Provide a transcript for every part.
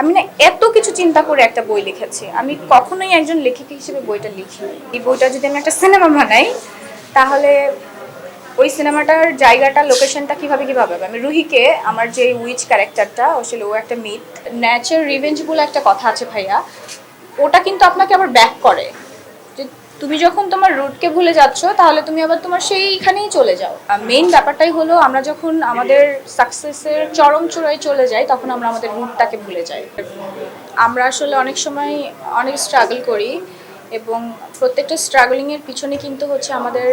আমি না এত কিছু চিন্তা করে একটা বই লিখেছি। আমি কখনোই একজন লেখিকা হিসেবে বইটা লিখি এই বইটা যদি আমি একটা সিনেমা বানাই, তাহলে ওই সিনেমাটার জায়গাটা, লোকেশনটা কীভাবে কীভাবে আমি রুহিকে, আমার যে উইচ ক্যারেক্টারটা, আসলে ও একটা মিথ, ন্যাচার রিভেঞ্জ বলে একটা কথা আছে ভাইয়া, ওটা কিন্তু আপনাকে আবার ব্যাক করে। তুমি যখন তোমার রুটকে ভুলে যাচ্ছ, তাহলে তুমি আবার তোমার সেইখানেই চলে যাও। মেইন ব্যাপারটাই হলো আমরা যখন আমাদের সাকসেসের চরম চূড়ায় চলে যাই, তখন আমরা আমাদের রুটটাকে ভুলে যাই। আমরা আসলে অনেক সময় অনেক স্ট্রাগল করি এবং প্রত্যেকটা স্ট্রাগলিংয়ের পিছনে কিন্তু হচ্ছে আমাদের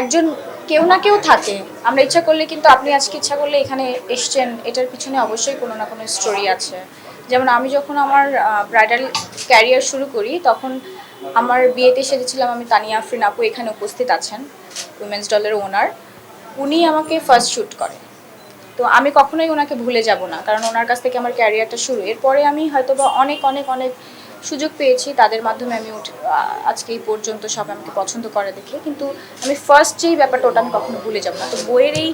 একজন কেউ না কেউ থাকে। আমরা ইচ্ছা করলে কিন্তু আপনি আজকে ইচ্ছা করলে এখানে এসছেন, এটার পিছনে অবশ্যই কোনো না কোনো স্টোরি আছে। যেমন আমি যখন আমার ব্রাইডাল ক্যারিয়ার শুরু করি, তখন আমার বিয়েতে সেজেছিলাম আমি তানিয়া আফরিন আপু, এখানে উপস্থিত আছেন উইমেন্স ডলের ওনার উনি আমাকে ফার্স্ট শ্যুট করে। তো আমি কখনোই ওনাকে ভুলে যাব না, কারণ ওনার কাছ থেকে আমার ক্যারিয়ারটা শুরু। এরপরে আমি হয়তো বা অনেক অনেক অনেক সুযোগ পেয়েছি, তাদের মাধ্যমে আমি উঠে আজকে এই পর্যন্ত সব আমাকে পছন্দ করে দেখে। কিন্তু আমি ফার্স্ট যেই ব্যাপারটা, ওটা আমি কখনো ভুলে যাব না। তো বইয়ের এই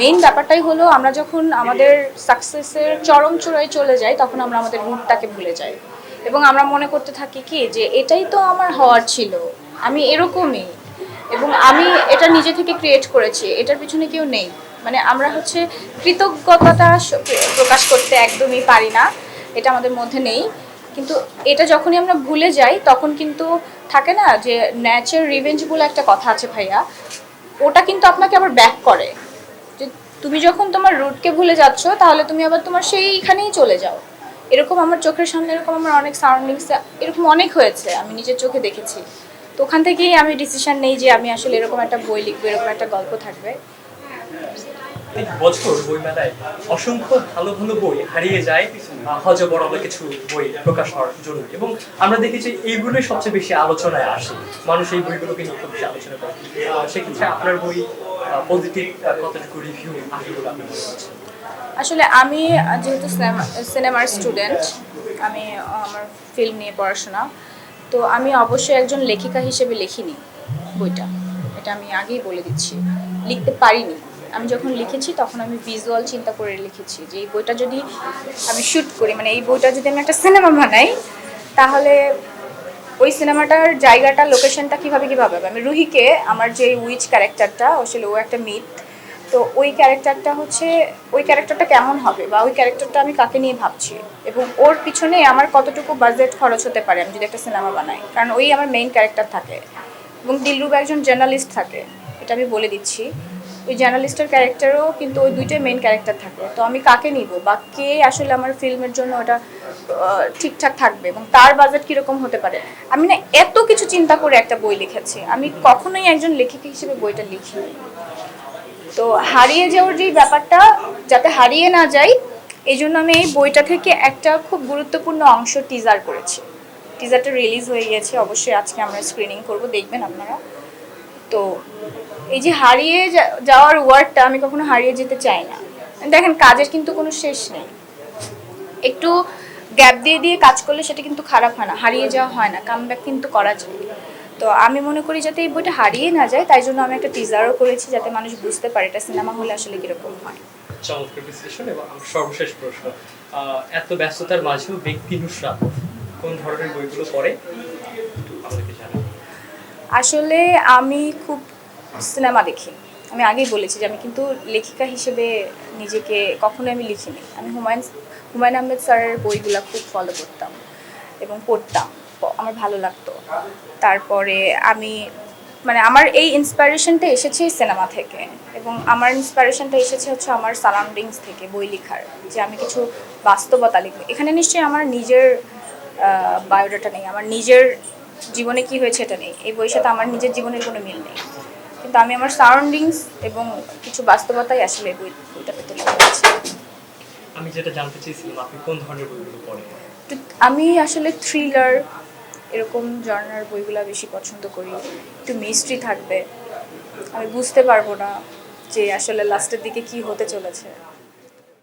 মেইন ব্যাপারটাই হলো, আমরা যখন আমাদের সাকসেসের চরম চূড়ায় চলে যাই, তখন আমরা আমাদের রুটটাকে ভুলে যাই। এবং আমরা মনে করতে থাকি কি, যে এটাই তো আমার হওয়ার ছিল। আমি এরকমই। এবং আমি এটা নিজে থেকে ক্রিয়েট করেছি। এটার পিছনে কেউ নেই। মানে আমরা হচ্ছে কৃতজ্ঞতাটা প্রকাশ করতে একদমই পারি না। এটা আমাদের মধ্যে নেই। কিন্তু এটা যখনই আমরা ভুলে যাই, তখন কিন্তু থাকে না যে ন্যাচার রিভেঞ্জ বলে একটা কথা আছে ভাইয়া। ওটা কিন্তু আপনাকে আবার ব্যাক করে। যে তুমি যখন তোমার রুটকে ভুলে যাচ্ছ, তাহলে তুমি আবার তোমার সেইখানেই চলে যাও। এরকম আমার চোখের সামনে, এরকম আমার অনেক সারাউন্ডিংস এরকম অনেক হয়েছে, আমি নিজের চোখে দেখেছি। তো ওখান থেকেই আমি ডিসিশন নেই যে আমি আসলে এরকম একটা বই লিখব, এরকম একটা গল্প থাকবে। বছর বইমেলায় অসংখ্য ভালো ভালো বই হারিয়ে যায় হজে বড় কিছু বই প্রকাশ হওয়ার জন্য। এবং আমরা দেখি যে এইগুলোই সবচেয়ে বেশি আলোচনায় আসে। মানুষ এই বইগুলোকে নিয়ে খুব বেশি আলোচনা করে। সেক্ষেত্রে আপনার বই পজিটিভ কতটুকু রিভিউ আসে বলে আপনি আসলে আমি যেহেতু সিনেমার স্টুডেন্ট আমি, আমার ফিল্ম নিয়ে পড়াশোনা, তো আমি অবশ্যই একজন লেখিকা হিসেবে লিখিনি বইটা। এটা আমি আগেই বলে দিচ্ছি। লিখতে পারিনি। আমি যখন লিখেছি তখন আমি ভিজুয়াল চিন্তা করে লিখেছি যে এই বইটা যদি আমি শ্যুট করি মানে এই বইটা যদি আমি একটা সিনেমা বানাই, তাহলে ওই সিনেমাটার জায়গাটা লোকেশনটা কীভাবে কীভাবে হবে? আমি রুহিকে, আমার যে উইচ ক্যারেক্টারটা আসলে ও একটা মিথ তো ওই ক্যারেক্টারটা হচ্ছে, ওই ক্যারেক্টারটা কেমন হবে বা ওই ক্যারেক্টারটা আমি কাকে নিয়ে ভাবছি? এবং ওর পিছনে আমার কতটুকু বাজেট খরচ হতে পারে আমি যদি একটা সিনেমা বানাই? কারণ ওই আমার মেইন ক্যারেক্টার থাকে। এবং দিলরুবা একজন জার্নালিস্ট থাকে, এটা আমি বলে দিচ্ছি। ওই জার্নালিস্টের ক্যারেক্টারও কিন্তু ওই দুইটাই মেইন ক্যারেক্টার থাকে। তো আমি কাকে নিব বা কে আসলে আমার ফিল্মের জন্য ওটা ঠিকঠাক থাকবে এবং তার বাজেট কীরকম হতে পারে? আমি না এত কিছু চিন্তা করে একটা বই লিখেছি। আমি কখনোই একজন লেখিকা হিসেবে বইটা লিখি তো হারিয়ে যাওয়ার যে ব্যাপারটা, যাতে হারিয়ে না যাই, এই জন্য আমি এই বইটা থেকে একটা খুব গুরুত্বপূর্ণ অংশ টিজার করেছি। টিজারটা রিলিজ হয়ে গেছে, অবশ্যই আজকে আমরা স্ক্রিনিং করব, দেখবেন আপনারা। তো এই যে হারিয়ে যাওয়ার ওয়ার্ডটা আমি কখনো হারিয়ে যেতে চাই না। দেখেন, কাজের কিন্তু কোনো শেষ নেই। একটু গ্যাপ দিয়ে দিয়ে কাজ করলে সেটা কিন্তু খারাপ হয় না, হারিয়ে যাওয়া হয় না কামব্যাক কিন্তু করা যায়। তো আমি মনে করি যাতে এই বইটা হারিয়ে না যায় তাই জন্য আমি একটা টিজারও করেছি যাতে মানুষ বুঝতে পারে এটা সিনেমা হলে আসলে কীরকম হয়। চমৎকার বিশ্লেষণ এবং সর্বশেষ প্রশ্ন এত ব্যস্ততার মাঝেও ব্যক্তি নুসরাত কোন ধরনের বইগুলো পড়ে? আসলে আমি খুব সিনেমা দেখি। আমি আগেই বলেছি যে আমি কিন্তু লেখিকা হিসেবে নিজেকে কখনোই আমি লিখিনি। আমি হুমায়ুন হুমায়ুন আহমেদ স্যারের বইগুলো খুব ফলো করতাম এবং পড়তাম। আমার ভালো লাগতো। তারপরে আমি মানে আমার এই ইন্সপিরেশনটা এসেছে সিনেমা থেকে এবং আমার ইন্সপিরেশনটা এসেছে হচ্ছে আমার সারাউন্ডিংস থেকে বই লেখার যে আমি কিছু বাস্তবতা লিখব। এখানে নিশ্চয়ই আমার নিজের বায়োডাটা নেই আমার নিজের জীবনে কি হয়েছে এটা নেই। এই বইয়ের সাথে আমার নিজের জীবনের কোনো মিল নেই। কিন্তু আমি আমার সারাউন্ডিংস এবং কিছু বাস্তবতাই আসলে বই বইটাতে তুলে ধরেছি আমি যেটা জানতে চেয়েছিলাম আপনি কোন ধরনের বইগুলো পড়েন? আমি আসলে থ্রিলার এরকম জর্নার বইগুলো বেশি পছন্দ করি। একটু মিস্ট্রি থাকবে। আমি বুঝতে পারব না যে আসলে লাস্টের দিকে কি হতে চলেছে।